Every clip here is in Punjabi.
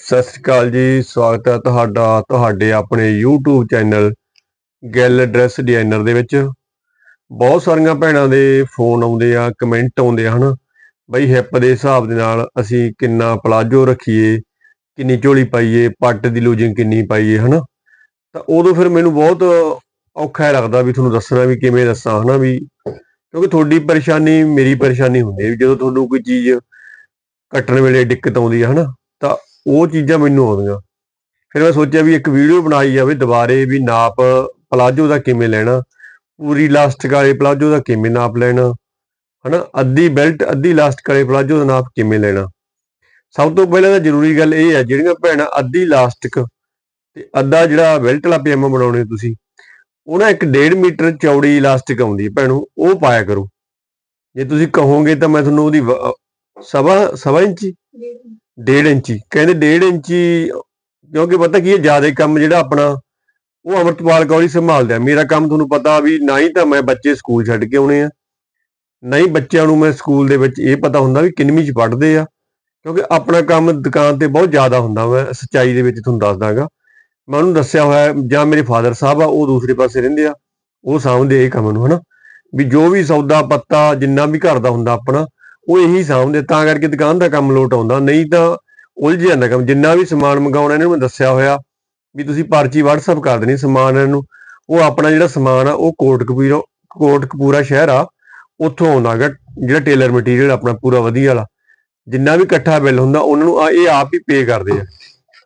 ਸਤਿ ਸ੍ਰੀ ਅਕਾਲ ਜੀ, ਸਵਾਗਤ ਹੈ ਤੁਹਾਡਾ, ਤੁਹਾਡੇ ਆਪਣੇ YouTube channel gal dress designer ਦੇ ਵਿੱਚ। ਬਹੁਤ ਸਾਰੀਆਂ ਭੈਣਾਂ ਦੇ ਫੋਨ ਆਉਂਦੇ ਆ, ਕਮੈਂਟ ਆਉਂਦੇ ਆ ਹਨਾ, ਬਈ ਹਿੱਪ ਦੇ ਹਿਸਾਬ ਦੇ ਨਾਲ ਅਸੀਂ ਕਿੰਨਾ ਪਲਾਜੋ ਰੱਖੀਏ, ਕਿੰਨੀ ਝੋਲੀ ਪਾਈਏ, ਪੱਟ ਦੀ ਲੂਜਿੰਗ ਕਿੰਨੀ ਪਾਈਏ, ਹਨਾ? ਤਾਂ ਉਦੋਂ ਫਿਰ ਮੈਨੂੰ ਬਹੁਤ ਔਖਾ ਲੱਗਦਾ ਵੀ ਤੁਹਾਨੂੰ ਦੱਸਣਾ ਵੀ ਕਿਵੇਂ ਦੱਸਾਂ, ਹਨਾ ਵੀ ਕਿਉਂਕਿ ਤੁਹਾਡੀ ਪਰੇਸ਼ਾਨੀ ਮੇਰੀ ਪਰੇਸ਼ਾਨੀ ਹੁੰਦੀ ਹੈ ਵੀ ਜਦੋਂ ਤੁਹਾਨੂੰ ਕੋਈ ਚੀਜ਼ ਕੱਟਣ ਵੇਲੇ ਦਿੱਕਤ ਆਉਂਦੀ ਹੈ, ਹਨਾ? ਤਾਂ ਉਹ ਚੀਜ਼ਾਂ ਮੈਨੂੰ ਆਉਂਦੀਆਂ। ਫਿਰ ਮੈਂ ਸੋਚਿਆ ਵੀ ਇੱਕ ਵੀਡੀਓ ਬਣਾਈ ਜਾਵੇ ਦੁਬਾਰੇ ਵੀ ਨਾਪ ਪਲਾਜੋ ਦਾ ਕਿਵੇਂ ਲੈਣਾ, ਪੂਰੀ ਇਲਾਸਟਿਕ ਵਾਲੇ ਪਲਾਜੋ ਦਾ ਕਿਵੇਂ ਨਾਪ ਲੈਣਾ, ਹਨਾ? ਅੱਧੀ ਬੈਲਟ ਅੱਧੀ ਇਲਾਸਟਿਕ ਵਾਲੇ ਪਲਾਜੋ ਦਾ ਨਾਪ ਕਿਵੇਂ ਲੈਣਾ। ਸਭ ਤੋਂ ਪਹਿਲਾਂ ਤਾਂ ਜ਼ਰੂਰੀ ਗੱਲ ਇਹ ਹੈ, ਜਿਹੜੀਆਂ ਭੈਣਾਂ ਅੱਧੀ ਇਲਾਸਟਿਕ ਤੇ ਅੱਧਾ ਜਿਹੜਾ ਬੈਲਟ ਵਾਲਾ ਪਜਾਮਾ ਬਣਾਉਣੇ ਤੁਸੀਂ, ਉਹ ਨਾ ਇੱਕ 1.5 ਮੀਟਰ ਚੌੜੀ ਇਲਾਸਟਿਕ ਆਉਂਦੀ ਹੈ ਭੈਣੋ, ਉਹ ਪਾਇਆ ਕਰੋ। ਜੇ ਤੁਸੀਂ ਕਹੋਗੇ ਤਾਂ ਮੈਂ ਤੁਹਾਨੂੰ ਉਹਦੀ ਸਵਾ ਸਵਾ ਇੰਚੀ? ਡੇਢ ਇੰਚੀ। ਕਹਿੰਦੇ ਡੇਢ ਇੰਚੀ, ਕਿਉਂਕਿ ਪਤਾ ਕੀ ਹੈ, ਜ਼ਿਆਦਾ ਕੰਮ ਜਿਹੜਾ ਆਪਣਾ, ਉਹ ਅਮਰਤਪਾਲ ਕੌਰੀ ਸੰਭਾਲਦੇ ਹੈ। ਮੇਰਾ ਕੰਮ ਤੁਹਾਨੂੰ ਪਤਾ ਵੀ ਨਾ ਹੀ ਤਾਂ ਮੈਂ ਬੱਚੇ ਸਕੂਲ ਛੱਡ ਕੇ ਆਉਣੇ ਆ ਨਹੀਂ ਬੱਚਿਆਂ ਨੂੰ ਮੈਂ ਸਕੂਲ ਦੇ ਵਿੱਚ ਇਹ ਪਤਾ ਹੁੰਦਾ ਵੀ ਕਿੰਨਵੀਂ ਚ ਪੜ੍ਹਦੇ ਆ, ਕਿਉਂਕਿ ਆਪਣਾ ਕੰਮ ਦੁਕਾਨ ਤੇ ਬਹੁਤ ਜ਼ਿਆਦਾ ਹੁੰਦਾ ਮੈਂ ਸੱਚਾਈ ਦੇ ਵਿੱਚ ਤੁਹਾਨੂੰ ਦੱਸ ਦਾਂਗਾ ਮੈਂ ਉਹਨੂੰ ਦੱਸਿਆ ਹੋਇਆ, ਜਾਂ ਮੇਰੇ ਫਾਦਰ ਸਾਹਿਬ ਆ, ਉਹ ਦੂਸਰੇ ਪਾਸੇ ਰਹਿੰਦੇ ਆ, ਉਹ ਸਾਂਭਦੇ ਇਹ ਕੰਮ ਨੂੰ, ਹਨਾ। ਵੀ ਜੋ ਵੀ ਸੌਦਾ, ਪੱਤਾ, ਜਿੰਨਾ ਵੀ ਘਰ ਦਾ ਹੁੰਦਾ ਆਪਣਾ ਉਹ ਇਹੀ ਸਾਂਭਦੇ, ਤਾਂ ਕਰਕੇ ਦੁਕਾਨ ਦਾ ਕੰਮ ਲੋਟ ਆਉਂਦਾ। ਨਹੀਂ ਤਾਂ ਉਲਝ ਜਾਂਦਾ ਕੰਮ। ਜਿੰਨਾ ਵੀ ਸਮਾਨ ਮੰਗਾਉਣਾ ਇਹਨੂੰ ਮੈਂ ਦੱਸਿਆ ਹੋਇਆ ਵੀ ਤੁਸੀਂ ਪਰਚੀ WhatsApp ਕਰ ਦੇਣੀ ਸਮਾਨ ਨੂੰ। ਉਹ ਆਪਣਾ ਜਿਹੜਾ ਸਮਾਨ ਆ, ਉਹ ਕੋਟਕਪੂਰਾ ਕੋਟਕਪੂਰਾ ਸ਼ਹਿਰ ਆ, ਉੱਥੋਂ ਆਉਂਦਾ ਗਾ ਜਿਹੜਾ ਟੇਲਰ ਮਟੀਰੀਅਲ ਆਪਣਾ ਪੂਰਾ ਵਧੀਆ ਵਾਲਾ। ਜਿੰਨਾ ਵੀ ਇਕੱਠਾ ਬਿੱਲ ਹੁੰਦਾ, ਉਹਨਾਂ ਨੂੰ ਇਹ ਆਪ ਹੀ ਪੇ ਕਰਦੇ ਆ।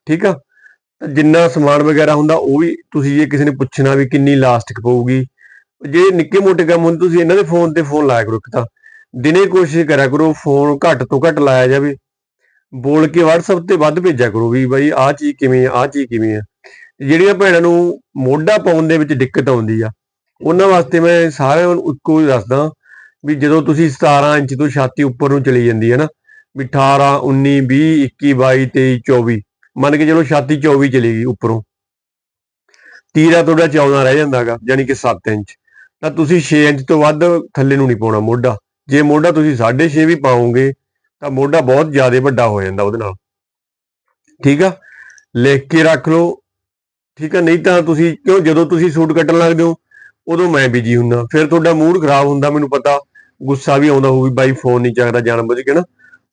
ਠੀਕ ਆ? ਜਿੰਨਾ ਸਮਾਨ ਵਗੈਰਾ ਹੁੰਦਾ, ਉਹ ਵੀ ਤੁਸੀਂ ਜੇ ਕਿਸੇ ਨੇ ਪੁੱਛਣਾ ਵੀ ਕਿੰਨੀ ਲਾਸਟਿਕ ਪਊਗੀ। ਜੇ ਨਿੱਕੇ ਮੋਟੇ ਕੰਮ ਹੁੰਦੇ, ਤੁਸੀਂ ਇਹਨਾਂ ਦੇ ਫੋਨ ਤੇ ਫੋਨ ਲਾਇਆ ਕਰੋ ਇੱਕ ਤਾਂ। ਦਿਨੇ ਕੋਸ਼ਿਸ਼ ਕਰਿਆ ਕਰੋ ਫੋਨ ਘੱਟ ਤੋਂ ਘੱਟ ਲਾਇਆ ਜਾਵੇ। ਬੋਲ ਕੇ WhatsApp ਤੇ ਵੱਧ ਭੇਜਿਆ ਕਰੋ ਵੀ ਬਾਈ ਆਹ ਚੀਜ਼ ਕਿਵੇਂ ਆ, ਆਹ ਚੀਜ਼ ਕਿਵੇਂ ਆ। ਜਿਹੜੀਆਂ ਭੈਣਾਂ ਨੂੰ ਮੋਢਾ ਪਾਉਣ ਦੇ ਵਿੱਚ ਦਿੱਕਤ ਆਉਂਦੀ ਆ, ਉਹਨਾਂ ਵਾਸਤੇ ਮੈਂ ਸਾਰਿਆਂ ਨੂੰ ਇੱਕੋ ਹੀ ਦੱਸਦਾ ਵੀ ਜਦੋਂ ਤੁਸੀਂ 17 ਇੰਚ ਤੋਂ ਛਾਤੀ ਉੱਪਰ ਨੂੰ ਚਲੀ ਜਾਂਦੀ ਹੈ ਨਾ, ਵੀ 18 19 20 21 22 23 24 ਮੰਨ ਕੇ ਚਲੋ ਛਾਤੀ 24 ਚਲੀ ਗਈ ਉੱਪਰੋਂ। ਤੀਰਾ ਤੁਹਾਡਾ 14 ਰਹਿ ਜਾਂਦਾਗਾ ਯਾਨੀ ਕਿ 7 ਇੰਚ। ਤਾਂ ਤੁਸੀਂ 6 ਇੰਚ ਤੋਂ ਵੱਧ ਥੱਲੇ ਨੂੰ ਨਹੀਂ ਪਾਉਣਾ ਮੋਢਾ। ਜੇ ਮੋਢਾ ਤੁਸੀਂ 6.5 ਵੀ ਪਾਓਗੇ, ਤਾਂ ਮੋਢਾ ਬਹੁਤ ਜ਼ਿਆਦਾ ਵੱਡਾ ਹੋ ਜਾਂਦਾ ਉਹਦੇ ਨਾਲ। ਠੀਕ ਆ? ਲਿਖ ਕੇ ਰੱਖ ਲਓ। ਠੀਕ ਆ? ਨਹੀਂ ਤਾਂ ਤੁਸੀਂ, ਕਿਉਂ? ਜਦੋਂ ਤੁਸੀਂ ਸੂਟ ਕੱਟਣ ਲੱਗਦੇ ਹੋ, ਉਦੋਂ ਮੈਂ ਬਿਜ਼ੀ ਹੁੰਨਾ ਫਿਰ ਤੁਹਾਡਾ ਮੂਡ ਖਰਾਬ ਹੁੰਦਾ, ਮੈਨੂੰ ਪਤਾ। ਗੁੱਸਾ ਵੀ ਆਉਂਦਾ ਹੋਊ ਵੀ ਬਾਈ ਫੋਨ ਨਹੀਂ ਚੱਕਦਾ ਜਾਣ ਬੁੱਝ ਕੇ ਨਾ।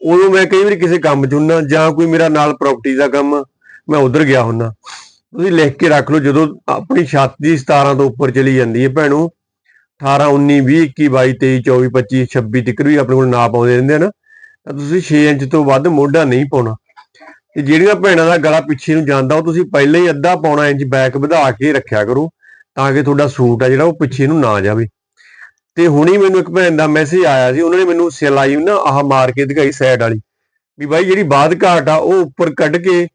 ਉਦੋਂ ਮੈਂ ਕਈ ਵਾਰੀ ਕਿਸੇ ਕੰਮ 'ਚ ਹੁੰਨਾ ਜਾਂ ਕੋਈ ਮੇਰਾ ਨਾਲ ਪ੍ਰਾਪਰਟੀ ਦਾ ਕੰਮ, ਮੈਂ ਉਧਰ ਗਿਆ ਹੁੰਨਾ ਤੁਸੀਂ ਲਿਖ ਕੇ ਰੱਖ ਲਓ, ਜਦੋਂ ਆਪਣੀ ਛੱਤ ਦੀ 17 ਤੋਂ ਉੱਪਰ ਚਲੀ ਜਾਂਦੀ ਹੈ ਭੈਣੋ 18 19 20 21 22 23 24 25 26 ਤੱਕ ਵੀ ਆਪਣੇ ਕੋਲ ਨਾਪ ਆਉਂਦੇ ਰਹਿੰਦੇ ਹਨ ਤਾਂ ਤੁਸੀਂ 6 ਇੰਚ ਤੋਂ ਵੱਧ ਮੋਢਾ ਨਹੀਂ ਪਾਉਣਾ। ਤੇ ਜਿਹੜੀਆਂ ਭੈਣਾਂ ਦਾ ਗਲਾ ਪਿੱਛੇ ਨੂੰ ਜਾਂਦਾ, ਉਹ ਤੁਸੀਂ ਪਹਿਲਾਂ ਹੀ ਅੱਧਾ ਪੌਣਾ ਇੰਚ ਬੈਕ ਵਧਾ ਕੇ ਰੱਖਿਆ ਕਰੋ, ਤਾਂ ਕਿ ਤੁਹਾਡਾ ਸੂਟ ਆ ਜਿਹੜਾ, ਉਹ ਪਿੱਛੇ ਨੂੰ ਨਾ ਜਾਵੇ। ਤੇ ਹੁਣੀ ਮੈਨੂੰ ਇੱਕ ਭੈਣ ਦਾ ਮੈਸੇਜ ਆਇਆ ਸੀ, ਉਹਨਾਂ ਨੇ ਮੈਨੂੰ ਸਿਲਾਈ ਨਾ ਆਹ ਮਾਰ ਕੇ ਦਿਖਾਈ ਸਾਈਡ ਵਾਲੀ। ਵੀ ਬਾਈ, ਜਿਹੜੀ ਬਾਦ ਘਾਟ ਆ, ਉਹ ਉੱਪਰ ਕੱਢ ਕੇ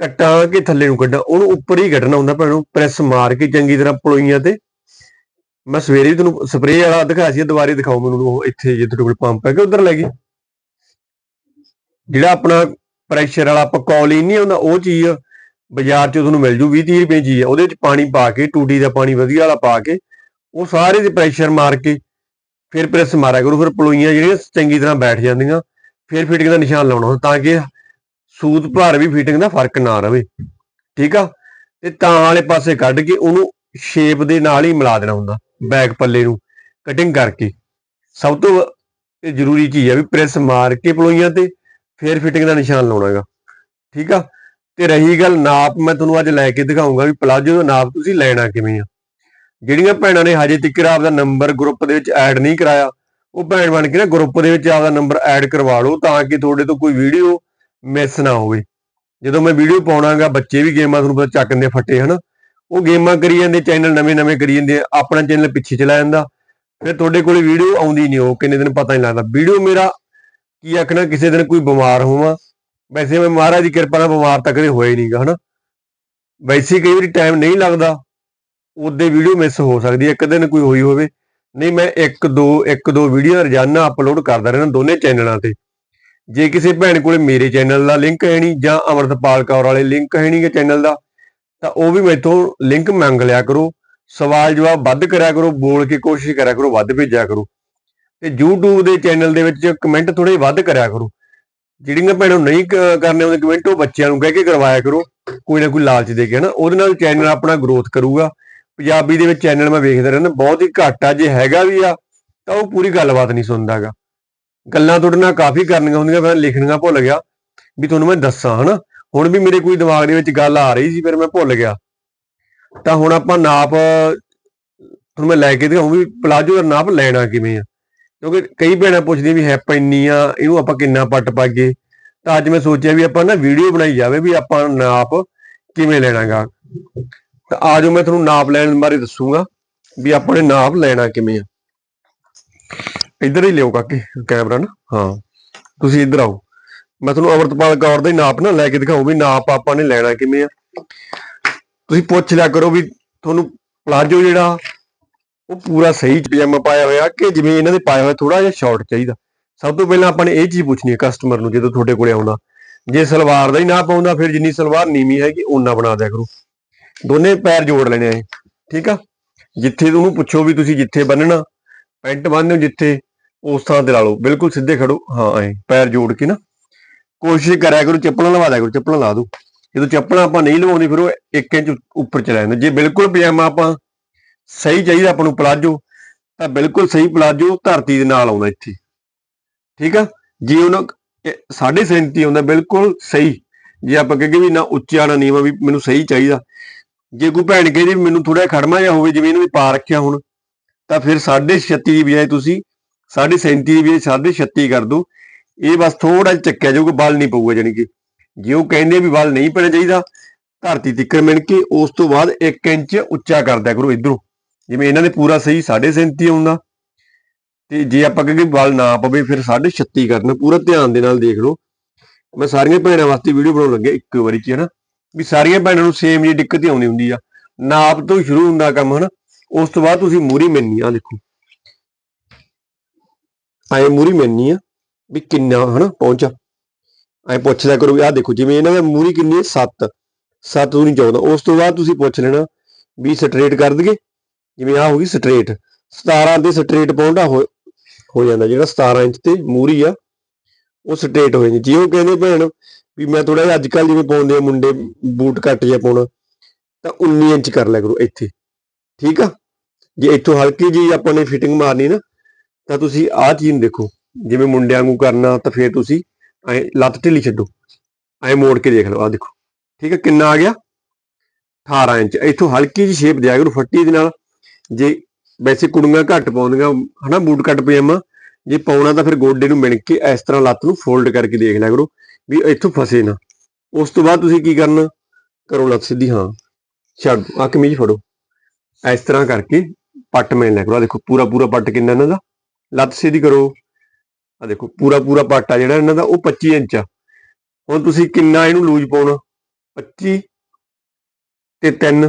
ਕੱਟਾਂ ਕਿ ਥੱਲੇ ਨੂੰ ਕੱਢਾਂ, ਉਹਨੂੰ ਉੱਪਰ ਹੀ ਕੱਢਣਾ ਹੁੰਦਾ ਭੈਣੋ ਪ੍ਰੈਸ ਮਾਰ ਕੇ ਚੰਗੀ ਤਰ੍ਹਾਂ ਪਲੋਈਆਂ ਤੇ ਮੈਂ ਸਵੇਰੇ ਵੀ ਤੁਹਾਨੂੰ ਸਪਰੇਅ ਵਾਲਾ ਦਿਖਾਇਆ ਸੀ, ਦੁਬਾਰੇ ਦਿਖਾਓ ਮੈਨੂੰ ਉਹ ਇੱਥੇ ਜੇ ਤੁਹਾਡੇ ਕੋਲ ਪੰਪ ਹੈ ਕਿ ਉਧਰ ਲੈ ਗਏ? ਜਿਹੜਾ ਆਪਣਾ ਪ੍ਰੈਸ਼ਰ ਵਾਲਾ ਆਪਾਂ ਕੌਲੀਨ ਨਹੀਂ ਆਉਂਦਾ ਉਹ ਚੀਜ਼ ਬਾਜ਼ਾਰ 'ਚ ਤੁਹਾਨੂੰ ਮਿਲ ਜੂ 20 30 ਰੁਪਏ ਚੀਜ਼ ਆ ਉਹਦੇ ਚ ਪਾਣੀ ਪਾ ਕੇ, ਟੂਟੀ ਦਾ ਪਾਣੀ ਵਧੀਆ ਵਾਲਾ ਪਾ ਕੇ, ਉਹ ਸਾਰੇ ਦੇ ਪ੍ਰੈਸ਼ਰ ਮਾਰ ਕੇ ਫਿਰ ਪ੍ਰੈਸ ਮਾਰਿਆ ਕਰੋ, ਫਿਰ ਪਲੋਈਆਂ ਜਿਹੜੀਆਂ ਚੰਗੀ ਤਰ੍ਹਾਂ ਬੈਠ ਜਾਂਦੀਆਂ, ਫਿਰ ਫਿਟਿੰਗ ਦਾ ਨਿਸ਼ਾਨ ਲਾਉਣਾ ਹੁੰਦਾ ਤਾਂ ਕਿ ਸੂਤ ਭਾਰ ਵੀ ਫਿਟਿੰਗ ਦਾ ਫ਼ਰਕ ਨਾ ਰਵੇ। ਠੀਕ ਆ? ਤੇ ਤਾਂ ਵਾਲੇ ਪਾਸੇ ਕੱਢ ਕੇ ਉਹਨੂੰ ਸ਼ੇਪ ਦੇ ਨਾਲ ਹੀ ਮਿਲਾ ਦੇਣਾ ਹੁੰਦਾ। ਬੈਕ ਪੱਲੇ ਨੂੰ ਕਟਿੰਗ ਕਰਕੇ। ਸਭ ਤੋਂ ਇਹ ਜ਼ਰੂਰੀ ਚੀਜ਼ ਹੈ ਵੀ ਪ੍ਰੈਸ ਮਾਰ ਕੇ ਪਲੋਈਆਂ ਤੇ ਫੇਰ ਫਿਟਿੰਗ ਦਾ ਨਿਸ਼ਾਨ ਲਾਉਣਾ ਹੈਗਾ। ਠੀਕ ਆ? ਤੇ ਰਹੀ ਗੱਲ ਨਾਪ, ਮੈਂ ਤੁਹਾਨੂੰ ਅੱਜ ਲੈ ਕੇ ਦਿਖਾਉਂਗਾ ਵੀ ਪਲਾਜੋ ਦਾ ਨਾਪ ਤੁਸੀਂ ਲੈਣਾ ਕਿਵੇਂ ਆ। ਜਿਹੜੀਆਂ ਭੈਣਾਂ ਨੇ ਹਜੇ ਤੱਕ ਆਪਦਾ ਨੰਬਰ ਗਰੁੱਪ ਦੇ ਵਿੱਚ ਐਡ ਨਹੀਂ ਕਰਾਇਆ, ਉਹ ਭੈਣ ਬਣ ਕੇ ਨਾ ਗਰੁੱਪ ਦੇ ਵਿੱਚ ਆਪਦਾ ਨੰਬਰ ਐਡ ਕਰਵਾ ਲਓ ਤਾਂ ਕਿ ਤੁਹਾਡੇ ਤੋਂ ਕੋਈ ਵੀਡੀਓ ਮਿਸ ਨਾ ਹੋਵੇ। ਜਦੋਂ ਮੈਂ ਵੀਡੀਓ ਪਾਉਣਾਗਾ, ਬੱਚੇ ਵੀ ਗੇਮਾਂ ਤੁਹਾਨੂੰ ਪਤਾ ਚੱਕਣ ਦੇ ਫੱਟੇ, ਹਨ? ਉਹ ਗੇਮਾਂ ਕਰੀ ਜਾਂਦੇ ਚੈਨਲ ਨਵੇਂ ਨਵੇਂ ਕਰੀ ਜਾਂਦੇ ਆਪਣਾ ਚੈਨਲ ਪਿੱਛੇ ਚਲਾ ਜਾਂਦਾ। ਫਿਰ ਤੁਹਾਡੇ ਕੋਲੇ ਵੀਡੀਓ ਆਉਂਦੀ ਨਹੀਂ, ਉਹ ਕਿੰਨੇ ਦਿਨ ਪਤਾ ਨਹੀਂ ਲੱਗਦਾ। ਵੀਡੀਓ ਮੇਰਾ ਕੀ ਆਖਣਾ, ਕਿਸੇ ਦਿਨ ਕੋਈ ਬਿਮਾਰ ਹੋਵਾਂ। ਵੈਸੇ ਮੈਂ ਮਹਾਰਾਜ ਦੀ ਕਿਰਪਾ ਨਾਲ ਬਿਮਾਰ ਤਾਂ ਕਦੇ ਹੋਇਆ ਹੀ ਨਹੀਂਗਾ ਹਨਾ? ਵੈਸੇ ਕਈ ਵਾਰੀ ਟਾਈਮ ਨਹੀਂ ਲੱਗਦਾ, ਉਹਦੇ ਵੀਡੀਓ ਮਿਸ ਹੋ ਸਕਦੀ ਹੈ ਇੱਕ ਦਿਨ ਕੋਈ ਹੋਈ ਹੋਵੇ। ਨਹੀਂ, ਮੈਂ ਇੱਕ, ਦੋ ਇੱਕ, ਦੋ ਵੀਡੀਓ ਰੋਜ਼ਾਨਾ ਅਪਲੋਡ ਕਰਦਾ ਰਹਿਣਾ ਦੋਨੇ ਚੈਨਲਾਂ ਤੇ। ਜੇ ਕਿਸੇ ਭੈਣ ਕੋਲੇ ਮੇਰੇ ਚੈਨਲ ਦਾ ਲਿੰਕ ਹੈ ਨਹੀਂ ਜਾਂ ਅਮਰਤਪਾਲ ਕੌਰ ਵਾਲੇ ਲਿੰਕ ਹੈ ਨਹੀਂ ਨਹੀਂਗੇ ਚੈਨਲ ਦਾ ਤਾਂ ਉਹ ਵੀ ਮੈਥੋਂ ਲਿੰਕ ਮੰਗ ਲਿਆ ਕਰੋ, ਸਵਾਲ ਜਵਾਬ ਵੱਧ ਕਰਿਆ ਕਰੋ, ਬੋਲ ਕੇ ਕੋਸ਼ਿਸ਼ ਕਰਿਆ ਕਰੋ, ਵੱਧ ਭੇਜਿਆ ਕਰੋ। ਤੇ YouTube ਦੇ ਚੈਨਲ ਦੇ ਵਿੱਚ ਕਮੈਂਟ ਥੋੜੇ ਵੱਧ ਕਰਿਆ ਕਰੋ। ਜਿਹੜੀਆਂ ਭੈਣਾਂ ਨਹੀਂ ਕ- ਕਰਨੇ ਆਉਂਦੇ ਕਮੈਂਟ ਉਹ ਬੱਚਿਆਂ ਨੂੰ ਕਹਿ ਕੇ ਕਰਵਾਇਆ ਕਰੋ। ਕੋਈ ਨਾ ਕੋਈ ਲਾਲਚ ਦੇ ਕੇ ਨਾ ਉਹਦੇ ਨਾਲ ਚੈਨਲ ਆਪਣਾ ਗਰੋਥ ਕਰੂਗਾ। ਪੰਜਾਬੀ ਦੇ ਵਿੱਚ ਚੈਨਲ ਮੈਂ ਵੇਖਦਾ ਰਹਿੰਦਾ। ਬਹੁਤ ਹੀ ਘੱਟ ਆ, ਜੇ ਹੈਗਾ ਵੀ ਆ, ਤਾਂ ਉਹ ਪੂਰੀ ਗੱਲਬਾਤ ਨਹੀਂ ਸੁਣਦਾਗਾ ਗੱਲਾਂ ਤੁਹਾਡੇ ਨਾਲ ਕਾਫੀ ਕਰਨੀਆਂ ਹੁੰਦੀਆਂ, ਮੈਂ ਲਿਖਣੀਆਂ ਭੁੱਲ ਗਿਆ। ਵੀ ਤੁਹਾਨੂੰ ਮੈਂ ਦੱਸਾਂ ਹਨਾ। ਹੁਣ ਵੀ ਮੇਰੇ ਕੋਈ ਦਿਮਾਗ ਦੇ ਵਿੱਚ ਗੱਲ ਆ ਰਹੀ ਸੀ, ਫਿਰ ਮੈਂ ਭੁੱਲ ਗਿਆ। ਤਾਂ ਹੁਣ ਆਪਾਂ ਨਾਪ ਤੁਹਾਨੂੰ ਮੈਂ ਲੈ ਕੇ ਦਿਖਾਉਂ ਵੀ ਪਲਾਜੋ ਦਾ ਨਾਪ ਲੈਣਾ ਕਿਵੇਂ ਆ? ਕਿਉਂਕਿ ਕਈ ਭੈਣਾਂ ਪੁੱਛਦੀਆਂ ਵੀ ਹੈਪ ਇੰਨੀ ਆ, ਇਹਨੂੰ ਆਪਾਂ ਕਿੰਨਾ ਪੱਟ ਪਾਈਏ? ਤਾਂ ਅੱਜ ਮੈਂ ਸੋਚਿਆ ਵੀ ਆਪਾਂ ਨਾ ਵੀਡੀਓ ਬਣਾਈ ਜਾਵੇ ਵੀ ਆਪਾਂ ਨਾਪ ਕਿਵੇਂ ਲੈਣਾਗਾ। ਤਾਂ ਆਜੋ ਮੈਂ ਤੁਹਾਨੂੰ ਨਾਪ ਲੈਣ ਬਾਰੇ ਦੱਸੂਗਾ ਵੀ ਆਪਾਂ ਨੇ ਨਾਪ ਲੈਣਾ ਕਿਵੇਂ ਆ। ਇੱਧਰ ਹੀ ਲਿਓ ਕਾਕੇ, ਕੈਮਰਾ ਨਾ। ਹਾਂ, ਤੁਸੀਂ ਇੱਧਰ ਆਓ। ਮੈਂ ਤੁਹਾਨੂੰ ਅਮਰਤਪਾਲ ਕੌਰ ਦਾ ਹੀ ਨਾਪ ਨਾ ਲੈ ਕੇ ਦਿਖਾਉਂ ਵੀ ਨਾਪ ਆਪਾਂ ਨੇ ਲੈਣਾ ਕਿਵੇਂ ਆ। ਤੁਸੀਂ ਪੁੱਛ ਲਿਆ ਕਰੋ ਵੀ ਤੁਹਾਨੂੰ ਪਲਾਜੋ ਜਿਹੜਾ, ਉਹ ਪੂਰਾ ਸਹੀ ਪਜਾਮਾ ਪਾਇਆ ਹੋਇਆ ਕਿ ਜਿਵੇਂ ਇਹਨਾਂ ਦੇ ਪਾਇਆ ਹੋਇਆ ਥੋੜਾ ਜਿਹਾ ਸ਼ਾਰਟ ਚਾਹੀਦਾ। ਸਭ ਤੋਂ ਪਹਿਲਾਂ ਆਪਾਂ ਨੇ ਇਹ ਚੀਜ਼ ਪੁੱਛਣੀ ਹੈ ਕਸਟਮਰ ਨੂੰ ਜਦੋਂ ਤੁਹਾਡੇ ਕੋਲੇ ਆਉਂਦਾ। ਜੇ ਸਲਵਾਰ ਦਾ ਹੀ ਨਾ ਪਾਉਂਦਾ ਫਿਰ ਜਿੰਨੀ ਸਲਵਾਰ ਨੀਵੀਂ ਹੈਗੀ, ਓਨਾ ਬਣਾ ਦਿਆ ਕਰੋ। ਦੋਨੇ ਪੈਰ ਜੋੜ ਲੈਣੇ ਆ ਠੀਕ ਆ? ਜਿੱਥੇ ਤੁਹਾਨੂੰ ਪੁੱਛੋ ਵੀ ਤੁਸੀਂ ਜਿੱਥੇ ਬੰਨਣਾ ਪੈਂਟ ਬੰਨ੍ਹਦੇ ਹੋ ਜਿੱਥੇ, ਉਸ ਥਾਂ ਤੇ ਲਾ ਲਓ। ਬਿਲਕੁਲ ਸਿੱਧੇ ਖੜੋ। ਹਾਂ, ਐ, ਪੈਰ ਜੋੜ ਕੇ ਨਾ। ਕੋਸ਼ਿਸ਼ ਕਰਿਆ ਕਰੋ, ਚੱਪਲਾਂ ਲਵਾ ਦਿਆ ਕਰੋ, ਚੱਪਲਾਂ ਲਾ ਦਿਓ ਜਦੋਂ ਚੱਪਲਾਂ ਆਪਾਂ ਨਹੀਂ ਲਵਾਉਂਦੇ ਫਿਰ ਉਹ 1 ਇੰਚ ਉੱਪਰ ਚਲਾ ਜਾਂਦਾ। ਜੇ ਬਿਲਕੁਲ ਪਜਾਮਾ ਆਪਾਂ ਸਹੀ ਚਾਹੀਦਾ ਆਪਾਂ ਨੂੰ ਪਲਾਜੋ, ਤਾਂ ਬਿਲਕੁਲ ਸਹੀ ਪਲਾਜੋ ਧਰਤੀ ਦੇ ਨਾਲ ਆਉਂਦਾ ਇੱਥੇ। ਠੀਕ ਆ? ਜੇ ਉਹਨਾਂ 37 ਆਉਂਦਾ, ਬਿਲਕੁਲ ਸਹੀ। ਜੇ ਆਪਾਂ ਕਹੇ ਵੀ ਨਾ ਉੱਚਾ ਨਾ ਨੀਵਾਂ ਵੀ ਮੈਨੂੰ ਸਹੀ ਚਾਹੀਦਾ। ਜੇ ਕੋਈ ਭੈਣ ਕਹਿੰਦੀ ਵੀ ਮੈਨੂੰ ਥੋੜਾ ਖੜਮਾ ਜਿਹਾ ਹੋਵੇ, ਜਿਵੇਂ ਇਹਨੂੰ ਵੀ ਪਾ ਰੱਖਿਆ ਹੁਣ, ਤਾਂ ਫਿਰ 36 ਦੀ ਬਜਾਏ ਤੁਸੀਂ 37 ਦੀ ਬਜਾਏ 36 ਕਰ ਦਿਓ। ਇਹ ਬਸ ਥੋੜਾ ਜਿਹਾ ਚੱਕਿਆ ਜਾਊਗਾ, ਬਲ ਨਹੀਂ ਪਊਗਾ ਜਾਨੀ ਕਿ। ਜੇ ਉਹ ਕਹਿੰਦੇ ਵੀ ਬਲ ਨਹੀਂ ਪੈਣਾ ਚਾਹੀਦਾ, ਧਰਤੀ ਤਿੱਕਰ ਮਿਣ ਕੇ ਉਸ ਤੋਂ ਬਾਅਦ 1 ਇੰਚ ਉੱਚਾ ਕਰ ਕਰੋ ਇਧਰੋਂ। ਜਿਵੇਂ ਇਹਨਾਂ ਦੇ ਪੂਰਾ ਸਹੀ 37 ਆਉਂਦਾ ਤੇ ਜੇ ਆਪਾਂ ਕਹੀਏ ਬਲ ਨਾ ਪਵੇ, ਫਿਰ 36 ਕਰਨਾ। ਪੂਰਾ ਧਿਆਨ ਦੇ ਨਾਲ ਦੇਖ ਲਓ। ਮੈਂ ਸਾਰੀਆਂ ਭੈਣਾਂ ਵਾਸਤੇ ਵੀਡੀਓ ਬਣਾਉਣ ਲੱਗਿਆ ਇੱਕ ਵਾਰੀ ਚ, ਹਨਾ। ਵੀ ਸਾਰੀਆਂ ਭੈਣਾਂ ਨੂੰ ਸੇਮ ਜੀ ਦਿੱਕਤ ਹੀ ਆਉਂਦੀ ਹੁੰਦੀ ਆ। ਨਾਪ ਤੋਂ ਹੀ ਸ਼ੁਰੂ ਹੁੰਦਾ ਕੰਮ, ਹਨਾ। ਉਸ ਤੋਂ ਬਾਅਦ ਤੁਸੀਂ ਮੂਰੀ ਮਿਲਣੀ ਆ ਦੇਖੋ। ਐ ਮੂਰੀ ਮਿਲਣੀ ਆ। ਵੀ ਕਿੰਨਾ, ਹਨਾ, ਪਹੁੰਚਾ ਐ ਪੁੱਛਦਾ ਕਰੋ ਵੀ ਆਹ ਦੇਖੋ, ਜਿਵੇਂ ਇਹਨਾਂ ਦਾ ਮੂਰੀ ਕਿੰਨੀ ਹੈ? 7 7 ਤੋਂ ਨਹੀਂ 14 ਉਸ ਤੋਂ ਬਾਅਦ ਤੁਸੀਂ ਪੁੱਛ ਲੈਣਾ ਵੀ ਸਟ੍ਰੇਟ ਕਰ ਦਈਏ। ਜਿਵੇਂ ਆ ਹੋ ਗਈ ਸਟ੍ਰੇਟ 17 ਤੇ ਸਟ੍ਰੇਟ ਪਾਉਂਦਾ ਹੋ ਜਾਂਦਾ ਜਿਹੜਾ 17 ਇੰਚ ਤੇ ਮੂਰੀ ਆ, ਉਹ ਸਟ੍ਰੇਟ ਹੋ ਜਾਂਦੀ। ਜੇ ਉਹ ਕਹਿੰਦੇ ਭੈਣ ਵੀ ਮੈਂ ਥੋੜਾ ਜਿਹਾ ਅੱਜ ਕੱਲ ਜਿਵੇਂ ਪਾਉਂਦੇ ਆ ਮੁੰਡੇ ਬੂਟ ਕੱਟ ਜਿਹਾ ਪਾਉਣਾ, ਤਾਂ 19 ਇੰਚ ਕਰ ਲਿਆ ਕਰੋ ਇੱਥੇ। ਠੀਕ ਆ? ਜੇ ਇੱਥੋਂ ਹਲਕੀ ਜੀ ਆਪਾਂ ਨੇ ਫਿਟਿੰਗ ਮਾਰਨੀ ਨਾ, ਤਾਂ ਤੁਸੀਂ ਆਹ ਚੀਜ਼ ਨੂੰ ਦੇਖੋ। ਜਿਵੇਂ ਮੁੰਡਿਆਂ ਨੂੰ ਕਰਨਾ ਤਾਂ ਫੇਰ ਤੁਸੀਂ ਐ ਲੱਤ ਢਿੱਲੀ ਛੱਡੋ, ਐ ਮੋੜ ਕੇ ਦੇਖ ਲਓ, ਆਹ ਦੇਖੋ, ਠੀਕ ਹੈ ਕਿੰਨਾ ਆ ਗਿਆ? 18 ਇੰਚ, ਇੱਥੋਂ ਹਲਕੀ ਜਿਹੀ ਸ਼ੇਪ ਦਿਆ ਕਰੋ ਫੱਟੀ ਦੇ ਨਾਲ, ਜੇ ਵੈਸੇ ਕੁੜੀਆਂ ਘੱਟ ਪਾਉਂਦੀਆਂ, ਹਨਾ, ਬੂਟ ਕੱਟ ਪਜਾਮਾ, ਜੇ ਪਾਉਣਾ ਤਾਂ ਫਿਰ ਗੋਡੇ ਨੂੰ ਮਿਣ ਕੇ ਇਸ ਤਰ੍ਹਾਂ ਲੱਤ ਨੂੰ ਫੋਲਡ ਕਰਕੇ ਦੇਖ ਲਿਆ ਕਰੋ ਵੀ ਇੱਥੋਂ ਫਸੇ ਨਾ। ਉਸ ਤੋਂ ਬਾਅਦ ਤੁਸੀਂ ਕੀ ਕਰਨਾ? ਕਰੋ ਲੱਤ ਸਿੱਧੀ, ਹਾਂ, ਛੱਡ ਆ ਕਮੀਜ਼ ਫੜੋ। ਇਸ ਤਰ੍ਹਾਂ ਕਰਕੇ ਪੱਟ ਮਿਣ ਲਿਆ ਕਰੋ ਆ ਦੇਖੋ ਪੂਰਾ ਪੂਰਾ ਪੱਟ ਕਿੰਨਾ ਇਹਨਾਂ ਦਾ? ਲੱਤ ਸਿੱਧੀ ਕਰੋ। ਆ ਦੇਖੋ ਪੂਰਾ ਪੂਰਾ ਪਾਟਾ ਜਿਹੜਾ ਇਹਨਾਂ ਦਾ, ਉਹ 25 ਇੰਚ ਆ। ਹੁਣ ਤੁਸੀਂ ਕਿੰਨਾ ਇਹਨੂੰ ਲੂਜ਼ ਪਾਉਣਾ? 25 ਤੇ 3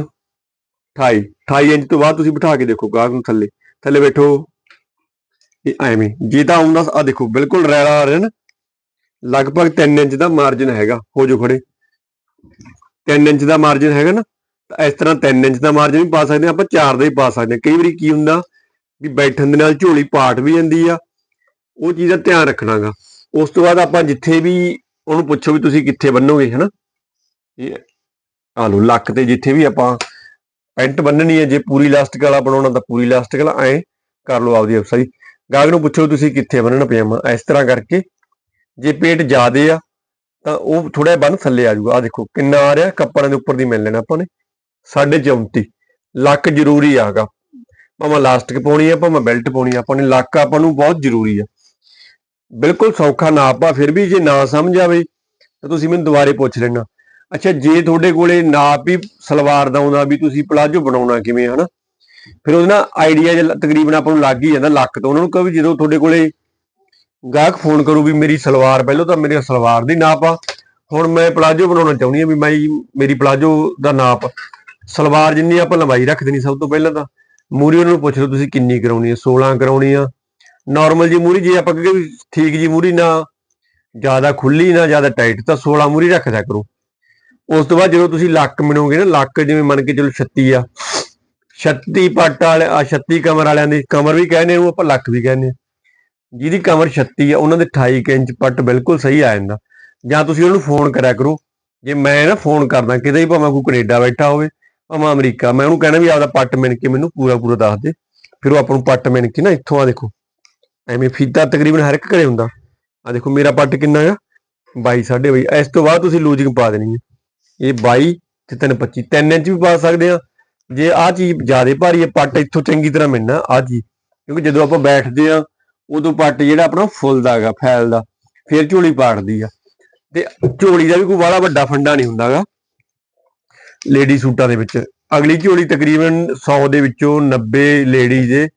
28 28 ਇੰਚ ਤੋਂ ਬਾਅਦ ਤੁਸੀਂ ਬਿਠਾ ਕੇ ਦੇਖੋ ਗਾਹਕ ਨੂੰ ਥੱਲੇ। ਥੱਲੇ ਬੈਠੋ। ਇਹ ਐਵੇਂ। ਜੇ ਤਾਂ ਆਉਂਦਾ ਆ ਦੇਖੋ, ਬਿਲਕੁਲ ਰੈਲਾ ਆ ਰਿਹਾ ਨਾ। ਲਗਭਗ 3 ਇੰਚ ਦਾ ਮਾਰਜਨ ਹੈਗਾ। ਹੋ ਜੋ ਖੜੇ। 3 ਇੰਚ ਦਾ ਮਾਰਜਨ ਹੈਗਾ ਨਾ। ਤਾਂ ਇਸ ਤਰ੍ਹਾਂ 3 ਇੰਚ ਦਾ ਮਾਰਜਨ ਵੀ ਪਾ ਸਕਦੇ ਹਾਂ। ਆਪਾਂ 4 ਦਾ ਹੀ ਪਾ ਸਕਦੇ ਹਾਂ। ਕਈ ਵਾਰੀ ਕੀ ਹੁੰਦਾ ਵੀ ਬੈਠਣ ਦੇ ਨਾਲ ਝੋਲੀ ਪਾਟ ਵੀ ਜਾਂਦੀ ਆ। ਉਹ ਚੀਜ਼ ਦਾ ਧਿਆਨ ਰੱਖਣਾਗਾ। ਉਸ ਤੋਂ ਬਾਅਦ ਆਪਾਂ ਜਿੱਥੇ ਵੀ ਉਹਨੂੰ ਪੁੱਛੋ ਵੀ ਤੁਸੀਂ ਕਿੱਥੇ ਬੰਨੋਗੇ, ਹਨਾ? ਇਹ ਆ ਲੋ ਲੱਕ ਤੇ ਜਿੱਥੇ ਵੀ ਆਪਾਂ ਪੈਂਟ ਬੰਨਣੀ ਹੈ, ਜੇ ਪੂਰੀ ਲਾਸਟਿਕ ਵਾਲਾ ਬਣਾਉਣਾ ਤਾਂ ਪੂਰੀ ਲਾਸਟਿਕ ਵਾਲਾ, ਐ ਕਰ ਲਓ ਆਪਦੀ ਅਫਸਰੀ ਗਾਹਕ ਨੂੰ ਪੁੱਛੋ ਤੁਸੀਂ ਕਿੱਥੇ ਬੰਨਣਾ ਪਜਾਮਾ, ਇਸ ਤਰ੍ਹਾਂ ਕਰਕੇ। ਜੇ ਪੇਟ ਜ਼ਿਆਦੇ ਆ, ਤਾਂ ਉਹ ਥੋੜਾ ਬੰਨ ਥੱਲੇ ਆ ਜਾਊਗਾ। ਆ ਦੇਖੋ, ਕਿੰਨਾ ਆ ਰਿਹਾ ਕੱਪੜਾਂ ਦੇ ਉੱਪਰ ਦੀ ਮਿਲ ਲੈਣਾ ਆਪਾਂ ਨੇ। 34.5 ਲੱਕ ਜ਼ਰੂਰੀ ਆਗਾ। ਭਾਵੇਂ ਲਾਸਟਿਕ ਪਾਉਣੀ ਆ, ਭਾਵੇਂ ਬੈਲਟ ਪਾਉਣੀ ਆ, ਆਪਾਂ ਨੇ। ਲੱਕ ਆਪਾਂ ਨੂੰ ਬਹੁਤ ਜ਼ਰੂਰੀ ਆ। ਬਿਲਕੁਲ ਸੌਖਾ ਨਾਪ ਆ ਫਿਰ ਵੀ ਜੇ ਨਾ ਸਮਝ ਆਵੇ, ਤਾਂ ਤੁਸੀਂ ਮੈਨੂੰ ਦੁਬਾਰੇ ਪੁੱਛ ਲੈਣਾ। ਅੱਛਾ, ਜੇ ਤੁਹਾਡੇ ਕੋਲੇ ਨਾਪ ਹੀ ਸਲਵਾਰ ਦਾ ਆਉਂਦਾ ਵੀ ਤੁਸੀਂ ਪਲਾਜੋ ਬਣਾਉਣਾ ਕਿਵੇਂ, ਹਨਾ? ਫਿਰ ਉਹਦੇ ਨਾਲ ਆਈਡੀਆ ਜਿਹਾ ਤਕਰੀਬਨ ਆਪਾਂ ਨੂੰ ਲੱਗ ਹੀ ਜਾਂਦਾ ਲੱਕ ਤੋਂ। ਉਹਨਾਂ ਨੂੰ ਕਹੋ ਵੀ ਜਦੋਂ ਤੁਹਾਡੇ ਕੋਲੇ ਗਾਹਕ ਫੋਨ ਕਰੂ ਵੀ ਮੇਰੀ ਸਲਵਾਰ ਪਹਿਲਾਂ ਤਾਂ ਮੇਰੀ ਸਲਵਾਰ ਦੀ ਨਾਪ ਆ। ਹੁਣ ਮੈਂ ਪਲਾਜੋ ਬਣਾਉਣਾ ਚਾਹੁੰਦੀ ਆ ਵੀ ਮੈਂ ਮੇਰੀ ਪਲਾਜੋ ਦਾ ਨਾਪ। ਸਲਵਾਰ ਜਿੰਨੀ ਆਪਾਂ ਲੰਬਾਈ ਰੱਖ ਦੇਣੀ ਸਭ ਤੋਂ ਪਹਿਲਾਂ ਤਾਂ। ਮੂਰੀ ਉਹਨਾਂ ਨੂੰ ਪੁੱਛ ਲਓ ਤੁਸੀਂ ਕਿੰਨੀ ਕਰਾਉਣੀ ਹੈ 16 ਕਰਾਉਣੀ ਆ ਨਾਰਮਲ ਜੀ ਮੂਰੀ ਜੇ ਆਪਾਂ ਕਹੀਏ ਵੀ ਠੀਕ ਜੀ ਮੂਰੀ ਨਾ, ਜ਼ਿਆਦਾ ਖੁੱਲੀ ਨਾ, ਜ਼ਿਆਦਾ ਟਾਈਟ ਤਾਂ 16 ਮੂਰੀ ਰੱਖਦਾ ਕਰੋ। ਉਸ ਤੋਂ ਬਾਅਦ ਜਦੋਂ ਤੁਸੀਂ ਲੱਕ ਮਿਣੋਗੇ ਨਾ, ਲੱਕ ਜਿਵੇਂ ਮੰਨ ਕੇ ਚਲੋ 36 ਆ 36 ਪੱਟ ਵਾਲੇ, ਆ 36 ਕਮਰ ਵਾਲਿਆਂ ਦੀ ਕਮਰ ਵੀ ਕਹਿੰਦੇ ਉਹ ਆਪਾਂ ਲੱਕ ਵੀ ਕਹਿੰਦੇ ਆ। ਜਿਹਦੀ ਕਮਰ 36 ਆ, ਉਹਨਾਂ ਦੇ 28 ਕੁ ਇੰਚ ਪੱਟ ਬਿਲਕੁਲ ਸਹੀ ਆ ਜਾਂਦਾ। ਜਾਂ ਤੁਸੀਂ ਉਹਨੂੰ ਫੋਨ ਕਰਿਆ ਕਰੋ, ਜੇ ਮੈਂ ਨਾ ਫੋਨ ਕਰਦਾ, ਕਿਤੇ ਵੀ ਭਾਵੇਂ ਕੋਈ ਕੈਨੇਡਾ ਬੈਠਾ ਹੋਵੇ, ਭਾਵੇਂ ਅਮਰੀਕਾ, ਮੈਂ ਉਹਨੂੰ ਕਹਿਣਾ ਵੀ ਆਪਦਾ ਪੱਟ ਮਿਣ ਕੇ ਮੈਨੂੰ ਪੂਰਾ ਪੂਰਾ ਦੱਸ ਦੇ। ਫਿਰ ਉਹ ਆਪਾਂ ਨੂੰ ਪੱਟ ਮਿਣ ਕੇ ਨਾ, ਇੱਥੋਂ ਆ ਦੇਖੋ। ਐਵੇਂ ਫੀਤਾ ਤਕਰੀਬਨ ਹਰ ਇੱਕ ਘਰੇ ਹੁੰਦਾ। ਆ ਦੇਖੋ ਮੇਰਾ ਪੱਟ ਕਿੰਨਾ ਆ? 22 22 ਇਸ ਤੋਂ ਬਾਅਦ ਤੁਸੀਂ ਲੂਜਿੰਗ ਪਾ ਦੇਣੀ ਹੈ ਇਹ 22 ਤੇ 325 3 ਇੰਚ ਵੀ ਪਾ ਸਕਦੇ ਆ। ਜੇ ਆ ਚੀਜ਼ ਜ਼ਿਆਦਾ ਭਾਰੀ ਹੈ ਪੱਟ ਇੱਥੋਂ ਚੰਗੀ ਤਰ੍ਹਾਂ ਮਿਲਣਾ ਆ ਜੀ ਕਿਉਂਕਿ ਜਦੋਂ ਆਪਾਂ ਬੈਠਦੇ ਆ, ਉਦੋਂ ਪੱਟ ਜਿਹੜਾ ਆਪਣਾ ਫੁੱਲਦਾ ਹੈਗਾ, ਫੈਲਦਾ। ਫਿਰ ਝੋਲੀ ਪਾੜਦੀ ਆ। ਤੇ ਝੋਲੀ ਦਾ ਵੀ ਕੋਈ ਵਾਲਾ ਵੱਡਾ ਫੰਡਾ ਨਹੀਂ ਹੁੰਦਾਗਾ ਲੇਡੀ ਸੂਟਾਂ ਦੇ ਵਿੱਚ। ਅਗਲੀ ਝੋਲੀ ਤਕਰੀਬਨ 100 ਦੇ ਵਿੱਚੋਂ 90 ਲੇਡੀ ਦੇ।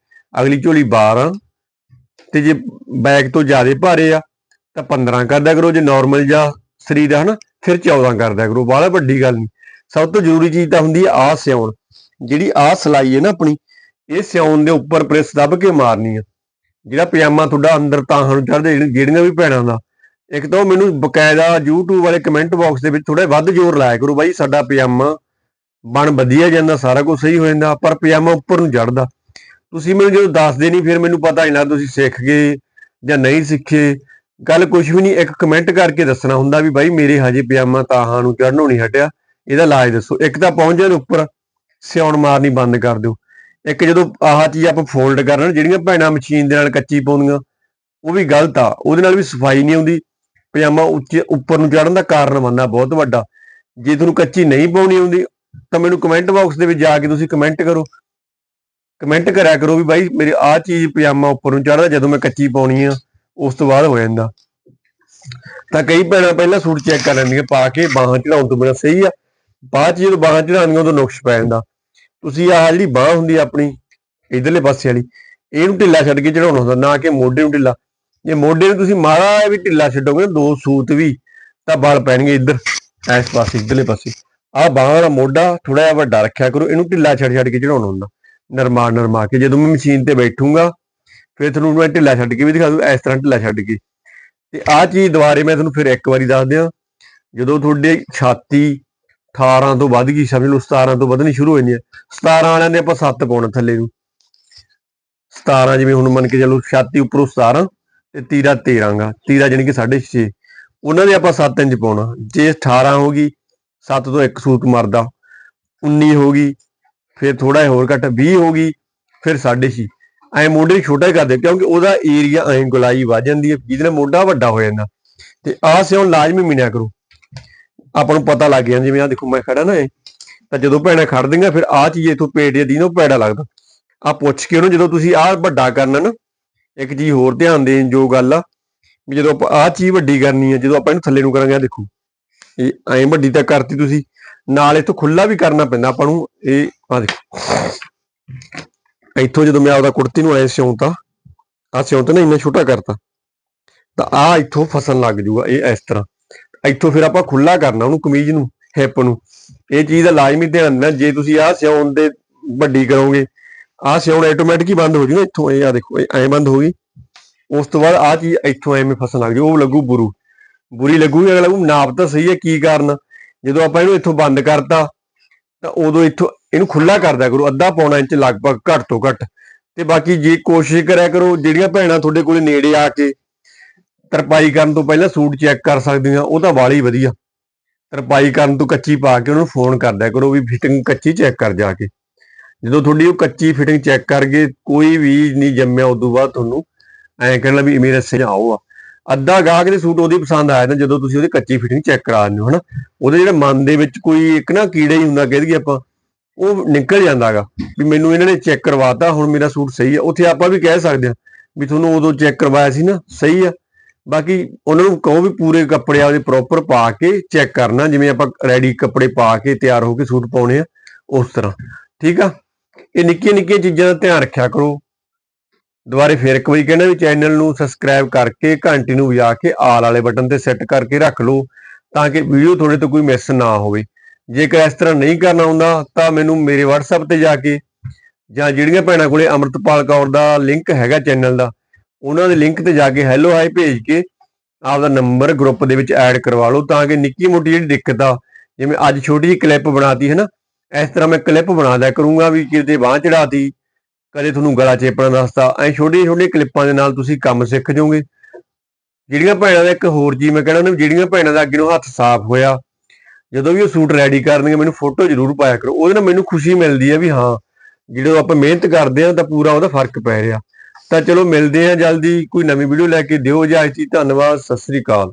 ਅਗਲੀ ਝੋਲੀ 12 ਤੇ ਜੇ ਬੈਗ ਤੋਂ ਜ਼ਿਆਦਾ ਭਾਰੇ ਆ, ਤਾਂ 15 ਕਰਦਾ ਕਰੋ, ਜੇ ਨਾਰਮਲ ਜਾਂ ਸਰੀਰ ਆ ਹਨਾ, ਫਿਰ 14 ਕਰਦਾ ਕਰੋ, ਬਾਹਲਾ ਵੱਡੀ ਗੱਲ ਨਹੀਂ। ਸਭ ਤੋਂ ਜ਼ਰੂਰੀ ਚੀਜ਼ ਤਾਂ ਹੁੰਦੀ ਆ ਆਹ ਸਿਉਣ। ਜਿਹੜੀ ਆ ਸਲਾਈ ਹੈ ਨਾ ਆਪਣੀ, ਇਹ ਸਿਉਣ ਦੇ ਉੱਪਰ ਪ੍ਰੈਸ ਦੱਬ ਕੇ ਮਾਰਨੀ ਆ। ਜਿਹੜਾ ਪਜਾਮਾ ਤੁਹਾਡਾ ਅੰਦਰ ਤਾਂ ਨੂੰ ਚੜਦੇ ਜਿਹੜੀਆਂ ਵੀ ਭੈਣਾਂ ਦਾ। ਇੱਕ ਤਾਂ ਉਹ ਮੈਨੂੰ ਬਕਾਇਦਾ YouTube ਵਾਲੇ ਕਮੈਂਟ ਬਾਕਸ ਦੇ ਵਿੱਚ ਥੋੜਾ ਵੱਧ ਜ਼ੋਰ ਲਾਇਆ ਕਰੋ ਬਾਈ, ਸਾਡਾ ਪਜਾਮਾ ਬਣ ਵਧੀਆ ਜਾਂਦਾ, ਸਾਰਾ ਕੁਝ ਸਹੀ ਹੋ ਜਾਂਦਾ, ਪਰ ਪਜਾਮਾ ਉੱਪਰ ਨੂੰ ਚੜਦਾ ਤੁਸੀਂ ਮੈਨੂੰ ਜਦੋਂ ਦੱਸਦੇ ਨਹੀਂ, ਫਿਰ ਮੈਨੂੰ ਪਤਾ ਨਹੀਂ ਲੱਗਦਾ ਤੁਸੀਂ ਸਿੱਖ ਗਏ ਜਾਂ ਨਹੀਂ ਸਿੱਖੇ। ਗੱਲ ਕੁਝ ਵੀ ਨਹੀਂ, ਇੱਕ ਕਮੈਂਟ ਕਰਕੇ ਦੱਸਣਾ ਹੁੰਦਾ ਵੀ ਬਾਈ ਮੇਰੇ ਹਜੇ ਪਜਾਮਾ ਤਾਹਾਂ ਨੂੰ ਚੜਨੋਂ ਨਹੀਂ ਹਟਿਆ। ਇਹਦਾ ਇਲਾਜ ਦੱਸੋ। ਇੱਕ ਤਾਂ ਪਹੁੰਚ ਜਾਣ ਉੱਪਰ, ਸਿਉਣ ਮਾਰਨੀ ਬੰਦ ਕਰ ਦਿਓ। ਇੱਕ ਜਦੋਂ ਆਹ ਚੀਜ਼ ਆਪਾਂ ਫੋਲਡ ਕਰਨ, ਜਿਹੜੀਆਂ ਭੈਣਾਂ ਮਸ਼ੀਨ ਦੇ ਨਾਲ ਕੱਚੀ ਪਾਉਂਦੀਆਂ, ਉਹ ਵੀ ਗਲਤ ਆ। ਉਹਦੇ ਨਾਲ ਵੀ ਸਫ਼ਾਈ ਨਹੀਂ ਆਉਂਦੀ। ਪਜਾਮਾ ਉੱਚੇ ਉੱਪਰ ਨੂੰ ਚੜਨ ਦਾ ਕਾਰਨ ਬੰਦਾ ਬਹੁਤ ਵੱਡਾ। ਜੇ ਤੁਹਾਨੂੰ ਕੱਚੀ ਨਹੀਂ ਪਾਉਣੀ ਆਉਂਦੀ, ਤਾਂ ਮੈਨੂੰ ਕਮੈਂਟ ਬਾਕਸ ਦੇ ਵਿੱਚ ਜਾ ਕੇ ਤੁਸੀਂ ਕਮੈਂਟ ਕਰੋ। ਕਮੈਂਟ ਕਰਿਆ ਕਰੋ ਵੀ ਬਾਈ ਮੇਰੇ ਆਹ ਚੀਜ਼ ਪਜਾਮਾ ਉੱਪਰ ਨੂੰ ਚੜਦਾ ਜਦੋਂ ਮੈਂ ਕੱਚੀ ਪਾਉਣੀ ਆ, ਉਸ ਤੋਂ ਬਾਅਦ ਹੋ ਜਾਂਦਾ। ਤਾਂ ਕਈ ਭੈਣਾਂ ਪਹਿਲਾਂ ਸੂਟ ਚੈੱਕ ਕਰ ਲੈਂਦੀਆਂ, ਪਾ ਕੇ ਬਾਹਾਂ ਚੜਾਉਣ ਤੋਂ ਬਿਨਾਂ ਸਹੀ ਆ। ਬਾਅਦ ਚ ਜਦੋਂ ਬਾਹਾਂ ਚੜਾਉਣੀਆਂ ਉਦੋਂ ਨੁਕਸ ਪੈ ਜਾਂਦਾ। ਤੁਸੀਂ ਆਹ ਜਿਹੜੀ ਬਾਹ ਹੁੰਦੀ ਆ ਆਪਣੀ, ਇਧਰਲੇ ਪਾਸੇ ਵਾਲੀ, ਇਹਨੂੰ ਢਿੱਲਾ ਛੱਡ ਕੇ ਚੜਾਉਣਾ ਹੁੰਦਾ, ਨਾ ਕਿ ਮੋਢੇ ਨੂੰ ਢਿੱਲਾ। ਜੇ ਮੋਢੇ ਨੂੰ ਤੁਸੀਂ ਮਾਰਾ ਵੀ ਢਿੱਲਾ ਛੱਡੋਗੇ ਨਾ, ਦੋ ਸੂਤ ਵੀ, ਤਾਂ ਵਾਲ ਪੈਣਗੇ ਇੱਧਰ, ਇਸ ਪਾਸੇ, ਇੱਧਰਲੇ ਪਾਸੇ। ਆਹ ਬਾਹਾਂ ਦਾ ਮੋਢਾ ਥੋੜਾ ਜਿਹਾ ਵੱਡਾ ਰੱਖਿਆ ਕਰੋ, ਇਹਨੂੰ ਢਿੱਲਾ ਛੱਡ ਛੱਡ ਕੇ ਚੜਾਉਣਾ ਹੁੰਦਾ। ਨਰਮਾ ਨਰਮਾ ਕੇ ਜਦੋਂ ਮੈਂ ਮਸ਼ੀਨ ਤੇ ਬੈਠੂੰਗਾ, ਫਿਰ ਤੁਹਾਨੂੰ ਮੈਂ ਢਿੱਲਾ ਛੱਡ ਕੇ ਵੀ ਦਿਖਾ ਦੂੰ, ਇਸ ਤਰ੍ਹਾਂ ਢਿੱਲਾ ਛੱਡ ਕੇ। ਤੇ ਆਹ ਚੀਜ਼ ਦੁਬਾਰੇ ਮੈਂ ਤੁਹਾਨੂੰ ਫਿਰ ਇੱਕ ਵਾਰੀ ਦੱਸ ਦਿਆਂ, ਜਦੋਂ ਤੁਹਾਡੇ ਛਾਤੀ 18 ਤੋਂ ਵੱਧ ਗਈ, ਸਮਝ ਲਓ 17 ਤੋਂ ਵਧਣੀ ਸ਼ੁਰੂ ਹੋ ਜਾਂਦੀ ਹੈ 17 ਵਾਲਿਆਂ ਦੇ ਆਪਾਂ 7 ਪਾਉਣਾ ਥੱਲੇ ਨੂੰ। 17 ਜਿਵੇਂ ਹੁਣ ਮੰਨ ਕੇ ਚੱਲੋ ਛਾਤੀ ਉੱਪਰੋਂ 17 ਤੇ ਤੀਰਾ 13 ਗਾ ਤੀਰਾ ਜਾਨੀ ਕਿ 6.5 ਉਹਨਾਂ ਦੇ ਆਪਾਂ 7 ਇੰਚ ਪਾਉਣਾ। ਜੇ 18 ਹੋ ਗਈ 7 ਤੋਂ ਇੱਕ ਸੂਤ ਮਰਦਾ 19 ਹੋ ਗਈ ਫਿਰ ਥੋੜਾ ਹੋਰ ਘੱਟ 20 ਹੋ ਗਈ, ਫਿਰ 6.5 ਐ ਮੋਢੇ ਛੋਟਾ ਹੀ ਕਰਦੇ ਕਿਉਂਕਿ ਉਹਦਾ ਏਰੀਆ ਐ ਗੁਲਾਈ ਵੱਜ ਜਾਂਦੀ ਹੈ, ਜਿਹਦੇ ਨਾਲ ਮੋਢਾ ਵੱਡਾ ਹੋ ਜਾਂਦਾ। ਤੇ ਆਹ ਸਿਉਂ ਲਾਜ਼ਮੀ ਮਿਣਿਆ ਕਰੋ। ਆਪਾਂ ਨੂੰ ਪਤਾ ਲੱਗ ਜਾਂਦਾ ਜਿਵੇਂ ਆ ਦੇਖੋ ਮੈਂ ਖੜਾ ਨਾ ਇਹ, ਤਾਂ ਜਦੋਂ ਭੈਣਾਂ ਖੜਦੀਆਂ ਫਿਰ ਆਹ ਚੀਜ਼ ਇਥੋਂ ਪੇਟ ਦੀ ਨੂੰ ਪੈੜਾ ਲੱਗਦਾ। ਆ ਪੁੱਛ ਕੇ ਉਹਨੂੰ ਜਦੋਂ ਤੁਸੀਂ ਆਹ ਵੱਡਾ ਕਰਨਾ ਨਾ, ਇੱਕ ਚੀਜ਼ ਹੋਰ ਧਿਆਨ ਦੇਣ ਜੋ ਗੱਲ ਆ, ਵੀ ਜਦੋਂ ਆਪਾਂ ਆਹ ਚੀਜ਼ ਵੱਡੀ ਕਰਨੀ ਆ, ਜਦੋਂ ਆਪਾਂ ਇਹਨੂੰ ਥੱਲੇ ਨੂੰ ਕਰਾਂਗੇ ਆ ਦੇਖੋ। ਇਹ ਐਂ ਵੱਡੀ ਤਾਂ ਕਰਤੀ ਤੁਸੀਂ। ਨਾਲ ਇਥੋਂ ਖੁੱਲਾ ਵੀ ਕਰਨਾ ਪੈਂਦਾ, ਆਪਾਂ ਨੂੰ ਇਹ ਆ ਦੇਖੋ। ਇੱਥੋਂ ਜਦੋਂ ਮੈਂ ਆਪਦਾ ਕੁੜਤੀ ਨੂੰ ਐ ਸਿਉਂਤਾ ਆ ਸਿਉਂਤਾ ਨਾ ਇੰਨਾ ਛੋਟਾ ਕਰਤਾ। ਤਾਂ ਆ ਇੱਥੋਂ ਫਸਣ ਲੱਗ ਜੂਗਾ ਇਹ ਇਸ ਤਰ੍ਹਾਂ। ਇੱਥੋਂ ਫਿਰ ਆਪਾਂ ਖੁੱਲਾ ਕਰਨਾ ਉਹਨੂੰ ਕਮੀਜ਼ ਨੂੰ, ਹਿੱਪ ਨੂੰ। ਇਹ ਚੀਜ਼ ਦਾ ਲਾਜ਼ਮੀ ਧਿਆਨ ਦੇਣਾ ਜੇ ਤੁਸੀਂ ਆਹ ਸਿਉਣ ਦੇ ਵੱਡੀ ਕਰੋਗੇ, ਆਹ ਸਿਉਣ ਆਟੋਮੈਟਿਕ ਹੀ ਬੰਦ ਹੋ ਜੂਗਾ ਇੱਥੋਂ, ਇਹ ਆ ਦੇਖੋ, ਇਹ ਐਂ ਬੰਦ ਹੋ ਗਈ। ਉਸ ਤੋਂ ਬਾਅਦ ਆਹ ਚੀਜ਼ ਇੱਥੋਂ ਐਵੇਂ ਫਸਣ ਲੱਗ ਜੂ, ਉਹ ਲੱਗੂ ਬੁਰੂ। ਬੁਰੀ ਲੱਗੂਗੀ, ਅਗਲਾ ਉਹ ਨਾਪ ਤਾਂ ਸਹੀ ਹੈ, ਕੀ ਕਾਰਨ? ਜਦੋਂ ਆਪਾਂ ਇਹਨੂੰ ਇੱਥੋਂ ਬੰਦ ਕਰਤਾ, ਤਾਂ ਉਦੋਂ ਇੱਥੋਂ ਇਹਨੂੰ ਖੁੱਲਾ ਕਰਦਾ ਕਰੋ, ਅੱਧਾ ਪੌਣਾ ਇੰਚ ਲਗਭਗ ਘੱਟ ਤੋਂ ਘੱਟ। ਤੇ ਬਾਕੀ ਜੇ ਕੋਸ਼ਿਸ਼ ਕਰਿਆ ਕਰੋ, ਜਿਹੜੀਆਂ ਭੈਣਾਂ ਤੁਹਾਡੇ ਕੋਲੇ ਨੇੜੇ ਆ ਕੇ ਤਰਪਾਈ ਕਰਨ ਤੋਂ ਪਹਿਲਾਂ ਸੂਟ ਚੈੱਕ ਕਰ ਸਕਦੀਆਂ, ਉਹ ਤਾਂ ਵਾਲੀ ਵਧੀਆ। ਤਰਪਾਈ ਕਰਨ ਤੋਂ ਕੱਚੀ ਪਾ ਕੇ ਉਹਨੂੰ ਫੋਨ ਕਰਦਾ ਕਰੋ ਵੀ ਫਿਟਿੰਗ ਕੱਚੀ ਚੈੱਕ ਕਰ ਜਾ ਕੇ। ਜਦੋਂ ਤੁਹਾਡੀ ਉਹ ਕੱਚੀ ਫਿਟਿੰਗ ਚੈੱਕ ਕਰ ਗਏ, ਕੋਈ ਵੀ ਨਹੀਂ ਜੰਮਿਆ ਉਦੋਂ ਬਾਅਦ ਤੁਹਾਨੂੰ ਐਂ ਕਹਿਣਾ ਵੀ ਮੇਰੇ ਸੁਝਾਓ ਆ। ਅੱਧਾ ਗਾਹਕ ਦੇ ਸੂਟ ਉਹਦੀ ਪਸੰਦ ਆਇਆ ਨਾ ਜਦੋਂ ਤੁਸੀਂ ਉਹਦੀ ਕੱਚੀ ਫਿਟਿੰਗ ਚੈੱਕ ਕਰਾ ਹੋ, ਹਨਾ? ਉਹਦੇ ਜਿਹੜੇ ਮਨ ਦੇ ਵਿੱਚ ਕੋਈ ਇੱਕ ਨਾ ਕੀੜਾ ਹੀ ਹੁੰਦਾ, ਕਹਿ ਦਈਏ ਆਪਾਂ, ਉਹ ਨਿਕਲ ਜਾਂਦਾਗਾ ਵੀ ਮੈਨੂੰ ਇਹਨਾਂ ਨੇ ਚੈੱਕ ਕਰਵਾਤਾ, ਹੁਣ ਮੇਰਾ ਸੂਟ ਸਹੀ ਆ। ਉੱਥੇ ਆਪਾਂ ਵੀ ਕਹਿ ਸਕਦੇ ਹਾਂ ਵੀ ਤੁਹਾਨੂੰ ਉਦੋਂ ਚੈੱਕ ਕਰਵਾਇਆ ਸੀ ਨਾ, ਸਹੀ ਆ। ਬਾਕੀ ਉਹਨਾਂ ਨੂੰ ਕਹੋ ਵੀ ਪੂਰੇ ਕੱਪੜੇ ਆਪਦੇ ਪ੍ਰੋਪਰ ਪਾ ਕੇ ਚੈੱਕ ਕਰਨਾ, ਜਿਵੇਂ ਆਪਾਂ ਰੈਡੀ ਕੱਪੜੇ ਪਾ ਕੇ ਤਿਆਰ ਹੋ ਕੇ ਸੂਟ ਪਾਉਣੇ ਆ, ਉਸ ਤਰ੍ਹਾਂ। ਠੀਕ ਆ? ਇਹ ਨਿੱਕੀਆਂ ਨਿੱਕੀਆਂ ਚੀਜ਼ਾਂ ਦਾ ਧਿਆਨ ਰੱਖਿਆ ਕਰੋ। ਦੁਬਾਰੇ ਫੇਰ ਇੱਕ ਵਾਰੀ ਕਹਿੰਦਾ ਵੀ ਚੈਨਲ ਨੂੰ ਸਬਸਕ੍ਰਾਈਬ ਕਰਕੇ, ਘੰਟੀ ਨੂੰ ਵਜਾ ਕੇ, ਆਲ ਵਾਲੇ ਬਟਨ ਤੇ ਸੈੱਟ ਕਰਕੇ ਰੱਖ ਲਓ, ਤਾਂ ਕਿ ਵੀਡੀਓ ਤੁਹਾਡੇ ਤੋਂ ਕੋਈ ਮਿਸ ਨਾ ਹੋਵੇ। ਜੇਕਰ ਇਸ ਤਰ੍ਹਾਂ ਨਹੀਂ ਕਰਨਾ ਹੁੰਦਾ, ਤਾਂ ਮੈਨੂੰ ਮੇਰੇ WhatsApp ਤੇ ਜਾ ਕੇ ਜਾਂ ਜਿਹੜੀਆਂ ਭੈਣਾਂ ਕੋਲੇ ਅਮਰਤਪਾਲ ਕੌਰ ਦਾ ਲਿੰਕ ਹੈਗਾ ਚੈਨਲ ਦਾ, ਉਹਨਾਂ ਦੇ ਲਿੰਕ ਤੇ ਜਾ ਕੇ ਹੈਲੋ ਹਾਈ ਭੇਜ ਕੇ ਆਪਦਾ ਨੰਬਰ ਗਰੁੱਪ ਦੇ ਵਿੱਚ ਐਡ ਕਰਵਾ ਲਓ, ਤਾਂ ਕਿ ਨਿੱਕੀ ਮੋਟੀ ਜਿਹੜੀ ਦਿੱਕਤ ਆ, ਜਿਵੇਂ ਅੱਜ ਛੋਟੀ ਜਿਹੀ ਕਲਿੱਪ ਬਣਾਤੀ ਹੈ ਨਾ, ਇਸ ਤਰ੍ਹਾਂ ਮੈਂ ਕਲਿੱਪ ਬਣਾ ਦਿਆ ਕਰੂੰਗਾ ਵੀ ਕਿਤੇ ਬਾਹ ਚੜਾਤੀ ਕਦੇ ਤੁਹਾਨੂੰ ਗਲਾ ਚੇਪਣਾ ਦੱਸਤਾ ਐ ਛੋਟੀਆਂ ਛੋਟੀਆਂ ਕਲਿੱਪਾਂ ਦੇ ਨਾਲ ਤੁਸੀਂ ਕੰਮ ਸਿੱਖ ਜਾਓਗੇ। ਜਿਹੜੀਆਂ ਭੈਣਾਂ ਦਾ ਇੱਕ ਹੋਰ ਜੀ ਮੈਂ ਕਹਿਣਾ ਉਹਨੂੰ ਜਿਹੜੀਆਂ ਭੈਣਾਂ ਦਾ ਅੱਗੇ ਨੂੰ ਹੱਥ ਸਾਫ਼ ਹੋਇਆ, ਜਦੋਂ ਵੀ ਉਹ ਸੂਟ ਰੈਡੀ ਕਰਨਗੇ, ਮੈਨੂੰ ਫੋਟੋ ਜ਼ਰੂਰ ਪਾਇਆ ਕਰੋ। ਉਹਦੇ ਨਾਲ ਮੈਨੂੰ ਖੁਸ਼ੀ ਮਿਲਦੀ ਹੈ ਵੀ ਹਾਂ ਜਦੋਂ ਆਪਾਂ ਮਿਹਨਤ ਕਰਦੇ ਆ, ਤਾਂ ਪੂਰਾ ਉਹਦਾ ਫ਼ਰਕ ਪੈ ਰਿਹਾ। ਤਾਂ ਚਲੋ ਮਿਲਦੇ ਆ ਜਲਦੀ, ਕੋਈ ਨਵੀਂ ਵੀਡੀਓ ਲੈ ਕੇ ਦਿਓ। ਇਜਾਜ਼ਤ ਧੰਨਵਾਦ, ਸਤਿ ਸ੍ਰੀ ਅਕਾਲ।